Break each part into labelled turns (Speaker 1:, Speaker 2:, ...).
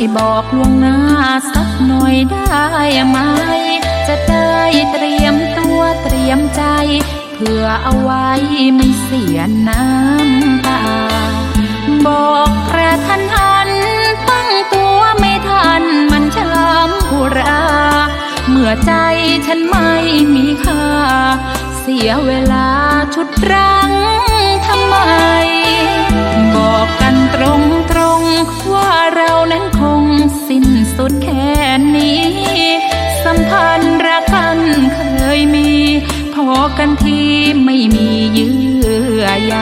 Speaker 1: ยบอกล่วงหน้าสักหน่อยได้ไหม จะได้เตรียมตัวเตรียมใจ เพื่อเอาไว้ไม่เสียน้ำตา บอกกระทันหัน ตั้งตัวไม่ทันมันช้ำอุราเมื่อใจฉันไม่มีค่า เสียเวลาชุดรัง กันทีไม่มีเยื่อใย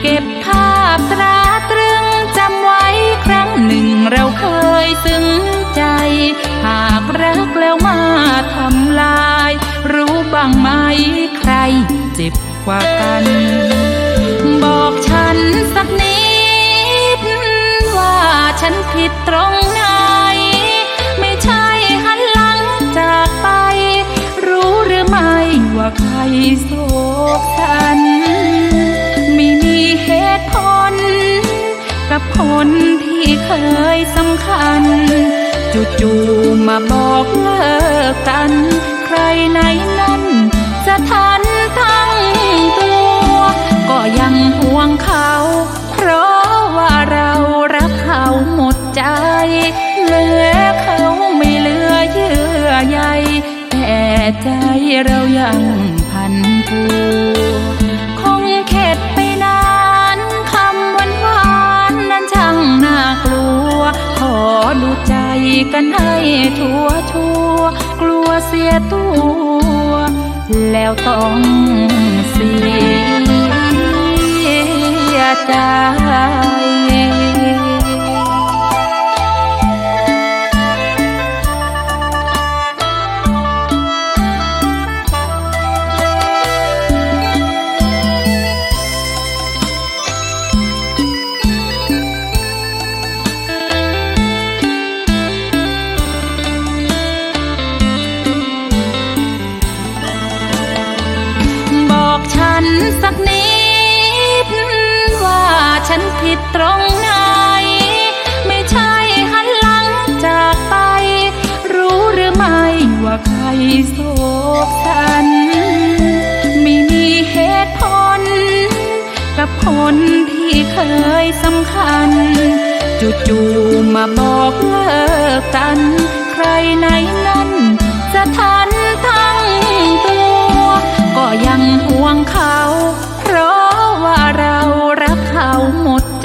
Speaker 1: เก็บภาพตราตรึงจำไว้ครั้งหนึ่งเราเคยซึ้งใจ หากรักแล้วมาทำลาย รู้บ้างไหมใครเจ็บกว่ากัน บอกฉันสักนิด ว่าฉันผิดตรงไหน โศกสัน ไม่มีเหตุผล กับคนที่เคยสำคัญ จู่ๆมาบอกเลิกกัน ใจเรายังพันผูคงเข็ดไปนานคำหวานหวานนั้นช่างน่ากลัว ขอดูใจกันให้ทั่วทั่วๆกลัวเสียตัว แล้วต้องเสียใจ ผิดตรงไหน ไม่ใช่หันหลังจากไป รู้หรือไม่ว่าใครโศกสัน ไม่มีเหตุผล กับคนที่เคยสำคัญจู่ๆมาบอกเลิกกัน ใครไหน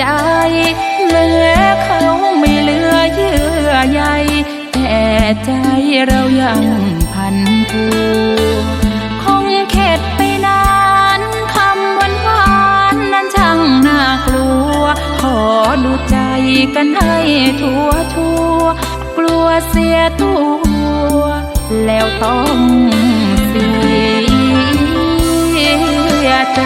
Speaker 1: ใจเหลือเขาไม่เหลือเยื่อใยแต่ใจเรายังพันผูคงเข็ดไปนานคำหวานหวานนั้นช่างน่ากลัว ขอดูใจกันให้ทั่วทั่วๆกลัวเสียตัว แล้วต้องเสียใจ